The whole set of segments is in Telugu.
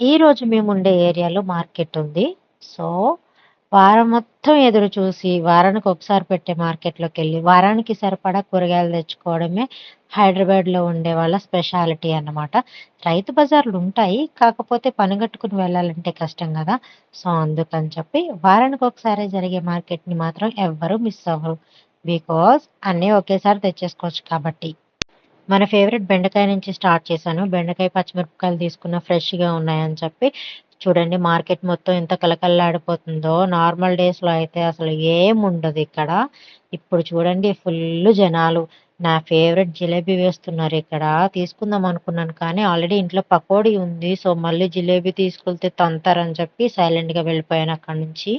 ఈరోజు మేముండే ఏరియాలో మార్కెట్ ఉంది. సో, వారం మొత్తం ఎదురు చూసి, వారానికి ఒకసారి పెట్టే మార్కెట్లోకి వెళ్ళి వారానికి సరిపడా కూరగాయలు తెచ్చుకోవడమే హైదరాబాద్‌లో ఉండే వాళ్ళ స్పెషాలిటీ అన్నమాట. రైతు బజార్లు ఉంటాయి కాకపోతే పనిగట్టుకుని వెళ్ళాలంటే కష్టం కదా సో, అందుకని చెప్పి వారానికి ఒకసారి జరిగే మార్కెట్‌ని మాత్రం ఎవ్వరు మిస్ అవ్వరు. బికాజ్ అన్నీ ఒకేసారి తెచ్చేసుకోవచ్చు కాబట్టి. మన ఫేవరెట్ బెండకాయ నుంచి స్టార్ట్ చేశాను. బెండకాయ, పచ్చిమిరపకాయలు తీసుకున్న ఫ్రెష్‌గా ఉన్నాయని చెప్పి చూడండి మార్కెట్ మొత్తం ఎంత కళకళలాడిపోతుందో. నార్మల్ డేస్‌లో అయితే అసలు ఏముండదు ఇక్కడ. ఇప్పుడు చూడండి ఫుల్ జనాలు. నా ఫేవరెట్ జిలేబీ వేస్తున్నారు ఇక్కడ. తీసుకుందాం అనుకున్నాను కానీ ఆల్రెడీ ఇంట్లో పకోడీ ఉంది. సో, మళ్ళీ జిలేబీ తీసుకెళ్తే తంతారని చెప్పి సైలెంట్‌గా వెళ్ళిపోయాను అక్కడి నుంచి.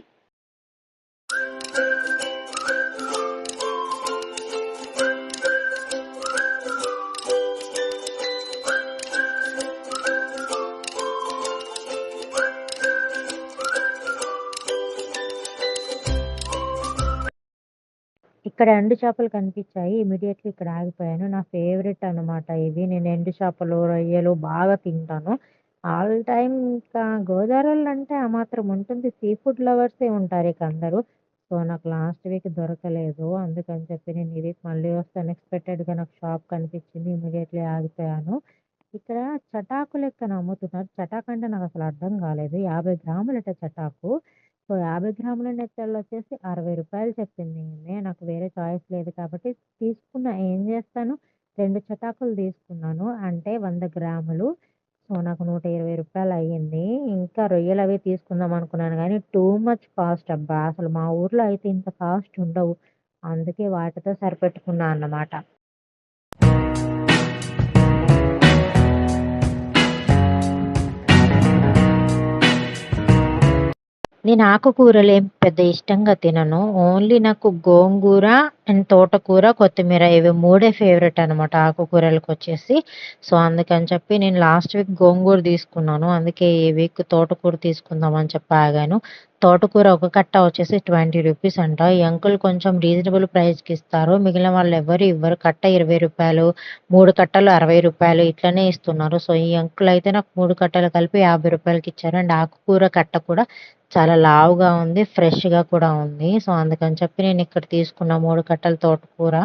ఇక్కడ ఎండు చేపలు కనిపించాయి. ఇమ్మీడియేట్‌లీ ఇక్కడ ఆగిపోయాను. నా ఫేవరెట్ అన్నమాట ఇవి. నేను ఎండు చేపలు, రొయ్యలు బాగా తింటాను. ఆల్ టైమ్ ఇంకా గోదావరోళ్ళంటే ఆ మాత్రం ఉంటుంది. సీ ఫుడ్ లవర్సే ఉంటారు ఇక అందరూ. సో, నాకు లాస్ట్ వీక్ దొరకలేదు. అందుకని చెప్పి నేను ఈ వీక్ మళ్ళీ వస్తే అన్‌ఎక్స్‌పెక్టెడ్‌గా నాకు షాప్ కనిపించింది. ఇమ్మీడియేట్‌లీ ఆగిపోయాను. ఇక్కడ చటాకు లెక్కన అమ్ముతున్నారు. చటాకు అంటే నాకసలు అర్థం కాలేదు. 50 గ్రాములట చటాకు. సో, 50 గ్రాముల నెత్తళ్ళొచ్చేసి రూ. 60 చెప్పింది ఈమె. నాకు వేరే చాయిస్ లేదు కాబట్టి తీసుకున్న ఏం చేస్తాను రెండు చటాకులు తీసుకున్నాను. అంటే వంద గ్రాములు. సో, నాకు నూట ఇరవై రూపాయలు అయ్యింది. ఇంకా రొయ్యలు అవి తీసుకుందాం అనుకున్నాను కానీ టూ మచ్ కాస్ట్ అబ్బా! అసలు మా ఊర్లో అయితే ఇంత కాస్ట్ ఉండవు. అందుకే వాటితో సరిపెట్టుకున్నా అన్నమాట. నేను ఆకుకూరలు ఏం పెద్ద ఇష్టంగా తినను. ఓన్లీ నాకు గోంగూర అండ్ తోటకూర, కొత్తిమీర ఇవి మూడే ఫేవరెట్ అనమాట ఆకుకూరలకొచ్చేసి. సో, అందుకని చెప్పి నేను లాస్ట్ వీక్ గోంగూర తీసుకున్నాను. అందుకే ఈ వీక్ తోటకూర తీసుకుందామని చెప్పి ఆగాను. తోటకూర ఒక కట్ట వచ్చేసి ట్వంటీ రూపీస్ అంట. ఈ అంకుల్ కొంచెం రీజనబుల్ ప్రైస్‌కి ఇస్తారు. మిగిలిన వాళ్ళు ఎవరు ఇవ్వరు. కట్ట ఇరవై రూపాయలు మూడు కట్టలు అరవై రూపాయలు ఇట్లనే ఇస్తున్నారు. సో, ఈ అంకుల్ అయితే నాకు మూడు కట్టలు కలిపి యాభై రూపాయలకి ఇచ్చారు. అండ్ ఆకుకూర కట్ట కూడా చాలా లావుగా ఉంది. ఫ్రెష్‌గా కూడా ఉంది. సో, అందుకని చెప్పి నేను ఇక్కడ తీసుకున్న మూడు కట్టల తోటకూర.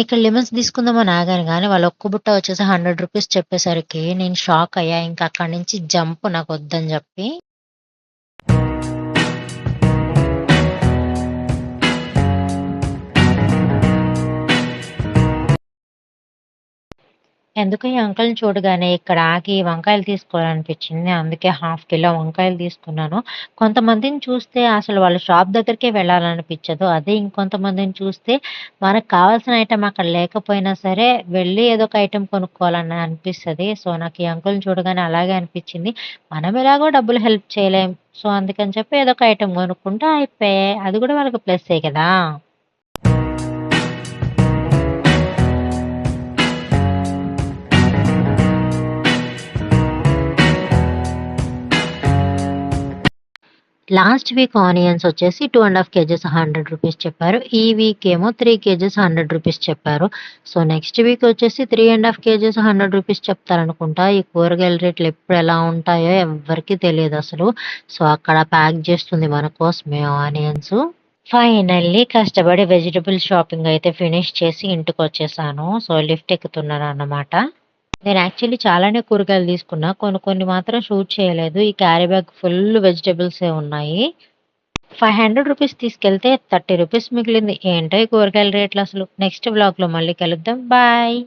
ఇక్కడ లెమన్స్ తీసుకుందామని ఆగాను కానీ వాళ్ళు ఒక్క బుట్ట వచ్చేసి హండ్రెడ్ రూపీస్ చెప్పేసరికి నేను షాక్ అయ్యా. ఇంకా అక్కడి నుంచి జంప్ నాకు వద్దని చెప్పి. ఎందుకు ఈ అంకుల్‌ని చూడగానే ఇక్కడ ఆగి వంకాయలు తీసుకోవాలనిపించింది. అందుకే హాఫ్ కిలో వంకాయలు తీసుకున్నాను. కొంతమందిని చూస్తే అసలు వాళ్ళ షాప్ దగ్గరికే వెళ్ళాలనిపించదు. అదే ఇంకొంతమందిని చూస్తే మనకు కావాల్సిన ఐటెం అక్కడ లేకపోయినా సరే వెళ్ళి ఏదో ఒక ఐటెం కొనుక్కోవాలని అనిపిస్తుంది సో, నాకు ఈ అంకుల్‌ని చూడగానే అలాగే అనిపించింది. మనం ఎలాగో డబ్బులు హెల్ప్ చేయలేం. సో, అందుకని చెప్పి ఏదో ఒక ఐటెం కొనుక్కుంటే అయిపోయాయి అది కూడా వాళ్ళకి ప్లస్సే కదా! లాస్ట్ వీక్ ఆనియన్స్ వచ్చేసి 2 ½ కేజెస్ హండ్రెడ్ రూపీస్ చెప్పారు. ఈ వీక్ ఏమో త్రీ కేజెస్ హండ్రెడ్ రూపీస్ చెప్పారు. సో, నెక్స్ట్ వీక్ వచ్చేసి three and half kgs hundred rupees చెప్తారనుకుంటా. ఈ కూరగాయల రేట్లు ఎప్పుడు ఎలా ఉంటాయో ఎవ్వరికీ అసలు సో, అక్కడ ప్యాక్ చేస్తుంది మన కోసమే ఆనియన్స్. ఫైనల్లీ కష్టపడి వెజిటబుల్ షాపింగ్ అయితే ఫినిష్ చేసి ఇంటికి వచ్చేసాను సో, లిఫ్ట్ ఎక్కుతున్నానన్నమాట. నేను యాక్చువల్లీ చాలానే కూరగాయలు తీసుకున్నా. కొన్ని కొన్ని మాత్రం షూట్ చేయలేదు. ఈ క్యారీ బ్యాగ్ ఫుల్ వెజిటబుల్సే ఉన్నాయి. ఫైవ్ హండ్రెడ్ రూపీస్ తీసుకెళ్తే థర్టీ రూపీస్ మిగిలింది. ఏంటో ఈ కూరగాయల అసలు నెక్స్ట్ బ్లాగ్లో మళ్ళీ కలుద్దాం. బాయ్.